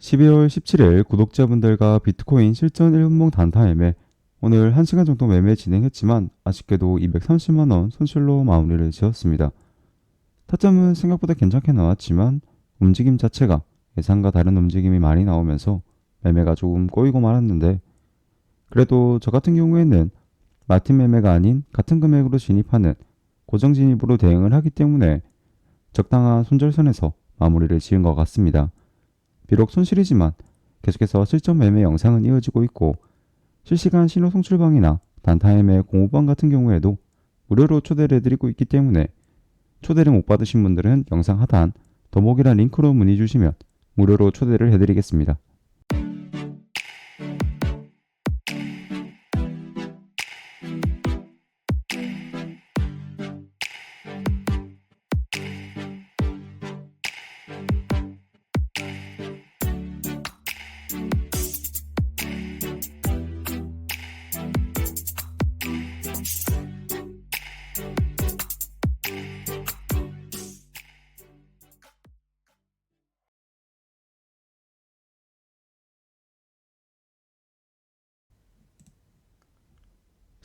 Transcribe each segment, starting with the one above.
12월 17일 구독자분들과 비트코인 실전 1분봉 단타 매매 오늘 1시간 정도 매매 진행했지만 아쉽게도 230만원 손실로 마무리를 지었습니다. 타점은 생각보다 괜찮게 나왔지만 움직임 자체가 예상과 다른 움직임이 많이 나오면서 매매가 조금 꼬이고 말았는데 그래도 저 같은 경우에는 마틴 매매가 아닌 같은 금액으로 진입하는 고정 진입으로 대응을 하기 때문에 적당한 손절선에서 마무리를 지은 것 같습니다. 비록 손실이지만 계속해서 실전 매매 영상은 이어지고 있고 실시간 신호 송출방이나 단타 매매 공모방 같은 경우에도 무료로 초대를 해드리고 있기 때문에 초대를 못 받으신 분들은 영상 하단 더보기란 링크로 문의 주시면 무료로 초대를 해드리겠습니다.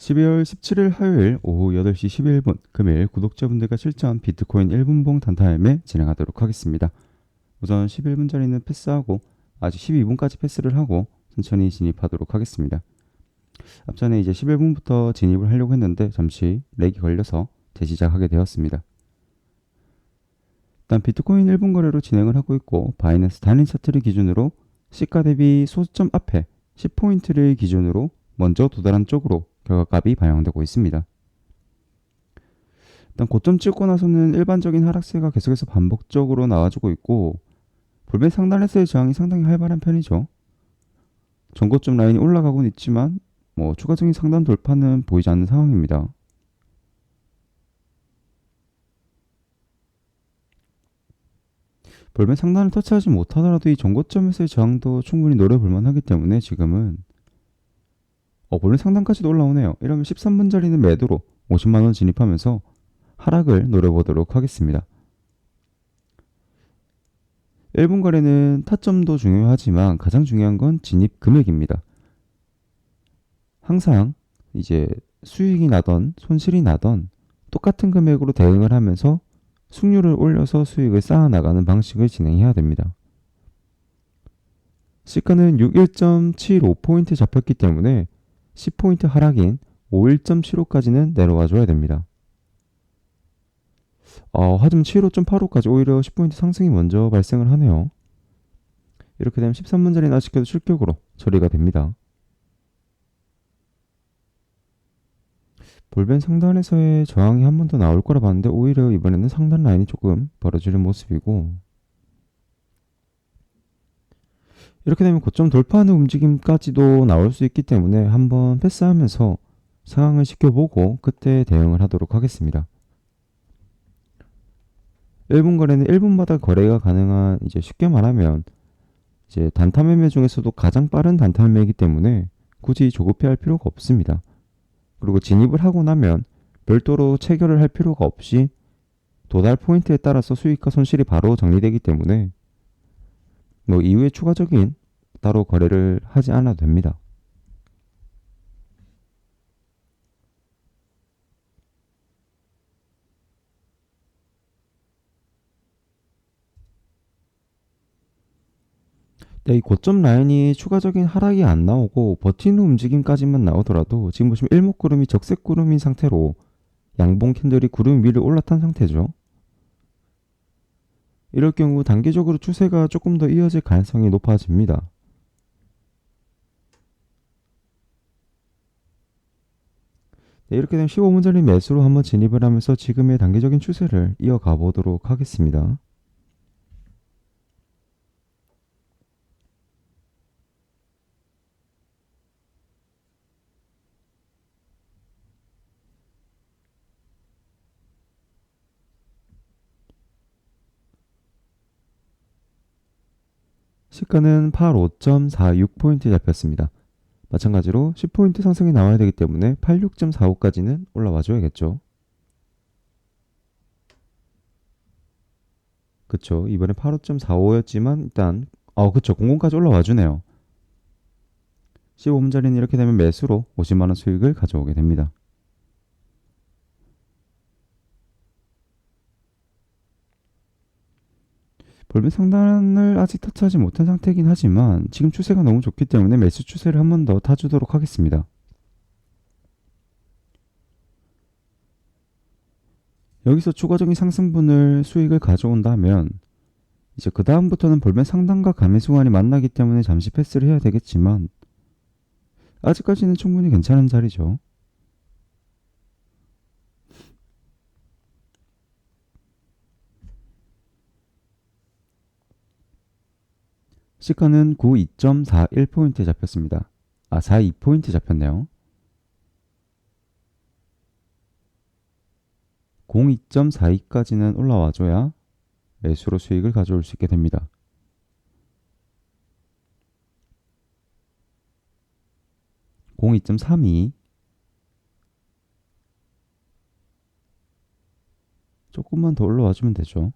(12월 17일) 화요일 오후 (8시 11분) 금일 구독자분들과 실전 비트코인 1분봉 단타 매매 진행하도록 하겠습니다. 우선 11분짜리는 패스하고 아직 12분까지 패스를 하고 천천히 진입하도록 하겠습니다. 앞전에 이제 11분부터 진입을 하려고 했는데 잠시 렉이 걸려서 재시작하게 되었습니다. 일단 비트코인 1분 거래로 진행을 하고 있고 바이낸스 단일 차트를 기준으로 시가 대비 소점 앞에 10포인트를 기준으로 먼저 도달한 쪽으로 결과값이 반영되고 있습니다. 일단 고점 찍고 나서는 일반적인 하락세가 계속해서 반복적으로 나와주고 있고 볼멘 상단에서의 저항이 상당히 활발한 편이죠. 전고점 라인이 올라가고는 있지만 뭐 추가적인 상단 돌파는 보이지 않는 상황입니다. 볼멘 상단을 터치하지 못하더라도 이 전고점에서의 저항도 충분히 노려볼 만하기 때문에 지금은 어, 볼멘 상단까지도 올라오네요. 이러면 13분짜리는 매도로 50만원 진입하면서 하락을 노려보도록 하겠습니다. 1분 거래는 타점도 중요하지만 가장 중요한 건 진입 금액입니다. 항상 이제 수익이 나던 손실이 나던 똑같은 금액으로 대응을 하면서 숙률을 올려서 수익을 쌓아 나가는 방식을 진행해야 됩니다. 시가는 61.75포인트 잡혔기 때문에 10포인트 하락인 51.75까지는 내려와 줘야 됩니다. 어, 하지만 75.85까지 오히려 10포인트 상승이 먼저 발생을 하네요. 이렇게 되면 13분짜리는 아쉽게도 실격으로 처리가 됩니다. 볼벤 상단에서의 저항이 한 번 더 나올 거라 봤는데 오히려 이번에는 상단 라인이 조금 벌어지는 모습이고 이렇게 되면 고점 돌파하는 움직임까지도 나올 수 있기 때문에 한번 패스하면서 상황을 지켜보고 그때 대응을 하도록 하겠습니다. 1분 거래는 1분마다 거래가 가능한 이제 쉽게 말하면 이제 단타 매매 중에서도 가장 빠른 단타 매매이기 때문에 굳이 조급해 할 필요가 없습니다. 그리고 진입을 하고 나면 별도로 체결을 할 필요가 없이 도달 포인트에 따라서 수익과 손실이 바로 정리되기 때문에 뭐 이후에 추가적인 따로 거래를 하지 않아도 됩니다. 네, 이 고점 라인이 추가적인 하락이 안 나오고 버티는 움직임까지만 나오더라도 지금 보시면 일목구름이 적색구름인 상태로 양봉 캔들이 구름 위를 올라탄 상태죠. 이럴 경우 단기적으로 추세가 조금 더 이어질 가능성이 높아집니다. 네, 이렇게 되면 15분 전인 매수로 한번 진입을 하면서 지금의 단기적인 추세를 이어가 보도록 하겠습니다. 시가는 85.46포인트 잡혔습니다. 마찬가지로 10포인트 상승이 나와야 되기 때문에 86.45까지는 올라와 줘야겠죠. 그쵸. 이번에 85.45였지만 일단 아, 그쵸. 00까지 올라와 주네요. 15분짜리는 이렇게 되면 매수로 50만원 수익을 가져오게 됩니다. 볼륨 상단을 아직 터치하지 못한 상태이긴 하지만 지금 추세가 너무 좋기 때문에 매수 추세를 한 번 더 타주도록 하겠습니다. 여기서 추가적인 상승분을 수익을 가져온다면 이제 그 다음부터는 볼륨 상단과 감매 수간이 만나기 때문에 잠시 패스를 해야 되겠지만 아직까지는 충분히 괜찮은 자리죠. 시가는 92.41포인트에 잡혔습니다. 아, 42포인트 잡혔네요. 02.42까지는 올라와줘야 매수로 수익을 가져올 수 있게 됩니다. (02.32) 조금만 더 올라와 주면 되죠.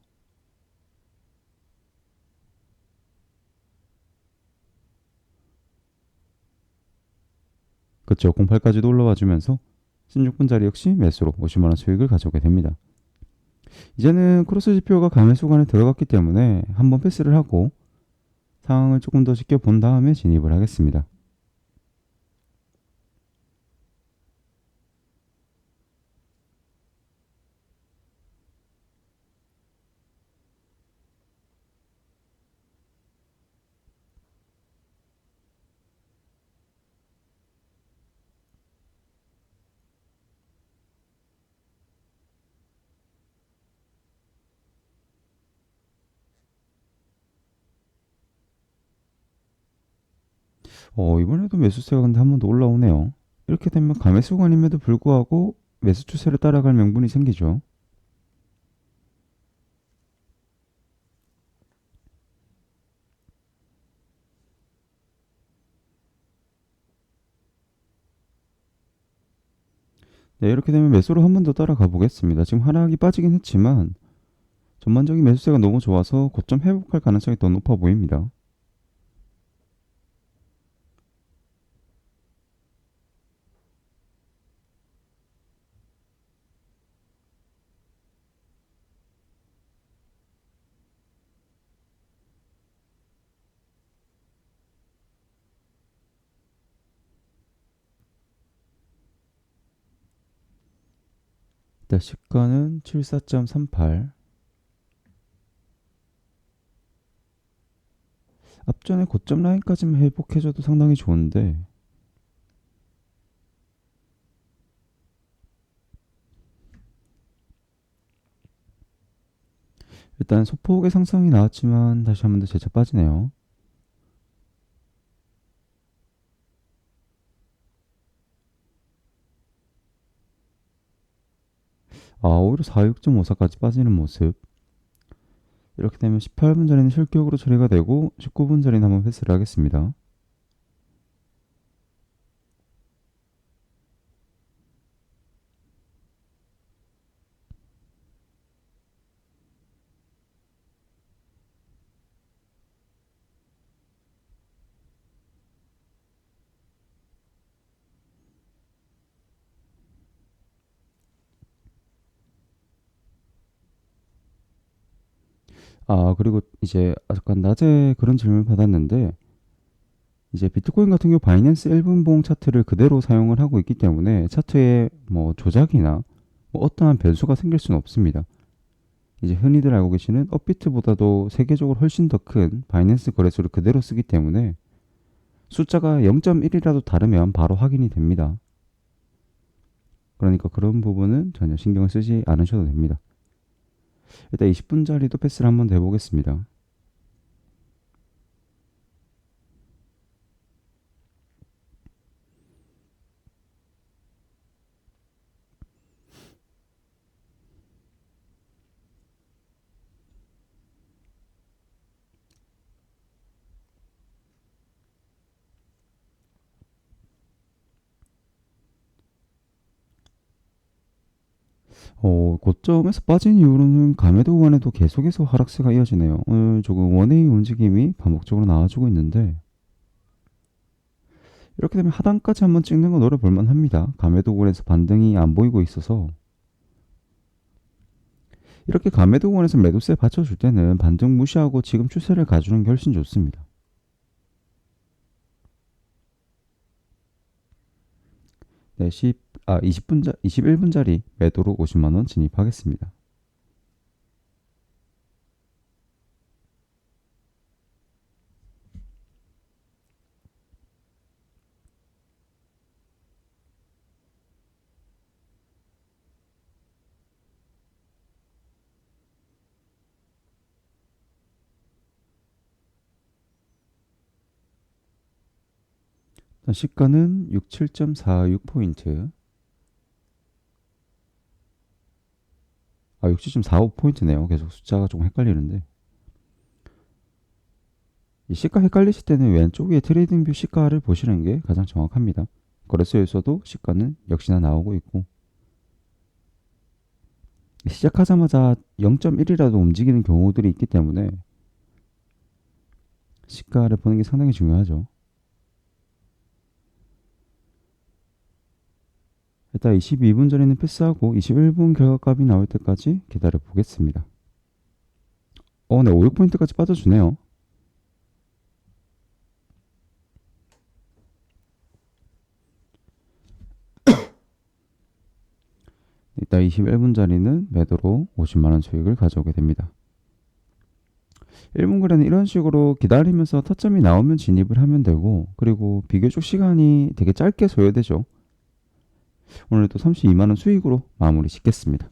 그쵸 08까지도 올라와 주면서 16분짜리 역시 매수로 50만원 수익을 가져오게 됩니다. 이제는 크로스 지표가 감매 수 간에 들어갔기 때문에 한번 패스를 하고 상황을 조금 더 지켜본 다음에 진입을 하겠습니다. 어, 이번에도 매수세가 근데 한 번 더 올라오네요. 이렇게 되면 감매 수간임에도 불구하고 매수 추세를 따라갈 명분이 생기죠. 네, 이렇게 되면 매수로 한 번 더 따라가 보겠습니다. 지금 하락이 빠지긴 했지만 전반적인 매수세가 너무 좋아서 고점 회복할 가능성이 더 높아 보입니다. 일단 시가는 74.38 앞전에 고점 라인까지만 회복해줘도 상당히 좋은데 일단 소폭의 상승이 나왔지만 다시 한 번 더 재차 빠지네요. 아 오히려 46.54까지 빠지는 모습 이렇게 되면 18분 전에는 실격으로 처리가 되고 19분 전에는 한번 패스를 하겠습니다. 아, 그리고 이제 약간 낮에 그런 질문을 받았는데, 이제 비트코인 같은 경우 바이낸스 1분봉 차트를 그대로 사용을 하고 있기 때문에 차트에 뭐 조작이나 뭐 어떠한 변수가 생길 수는 없습니다. 이제 흔히들 알고 계시는 업비트보다도 세계적으로 훨씬 더 큰 바이낸스 거래소를 그대로 쓰기 때문에 숫자가 0.1이라도 다르면 바로 확인이 됩니다. 그러니까 그런 부분은 전혀 신경을 쓰지 않으셔도 됩니다. 일단 20분짜리도 패스를 한번 더 해보겠습니다. 어, 고점에서 빠진 이후로는 감매도 구간에도 계속해서 하락세가 이어지네요. 오늘 조금 원웨이 움직임이 반복적으로 나와주고 있는데 이렇게 되면 하단까지 한번 찍는 건 노려볼만 합니다. 감매도 구간에서 반등이 안 보이고 있어서 이렇게 감매도 구간에서 매도세 받쳐줄 때는 반등 무시하고 지금 추세를 가주는 게 훨씬 좋습니다. 네, 10, 아, 20분자, 21분짜리 매도로 50만원 진입하겠습니다. 시가는 67.46포인트. 아, 67.45포인트네요. 계속 숫자가 조금 헷갈리는데. 이 시가 헷갈리실 때는 왼쪽에 트레이딩 뷰 시가를 보시는 게 가장 정확합니다. 거래소에서도 시가는 역시나 나오고 있고 시작하자마자 0.1이라도 움직이는 경우들이 있기 때문에 시가를 보는 게 상당히 중요하죠. 일단 22분 전에는 패스하고 21분 결과값이 나올 때까지 기다려 보겠습니다. 어, 네, 500포인트까지 빠져주네요. 이따 21분 자리는 매도로 50만원 수익을 가져오게 됩니다. 1분 거래는 이런 식으로 기다리면서 타점이 나오면 진입을 하면 되고 그리고 비교적 시간이 되게 짧게 소요되죠. 오늘도 32만원 수익으로 마무리 짓겠습니다.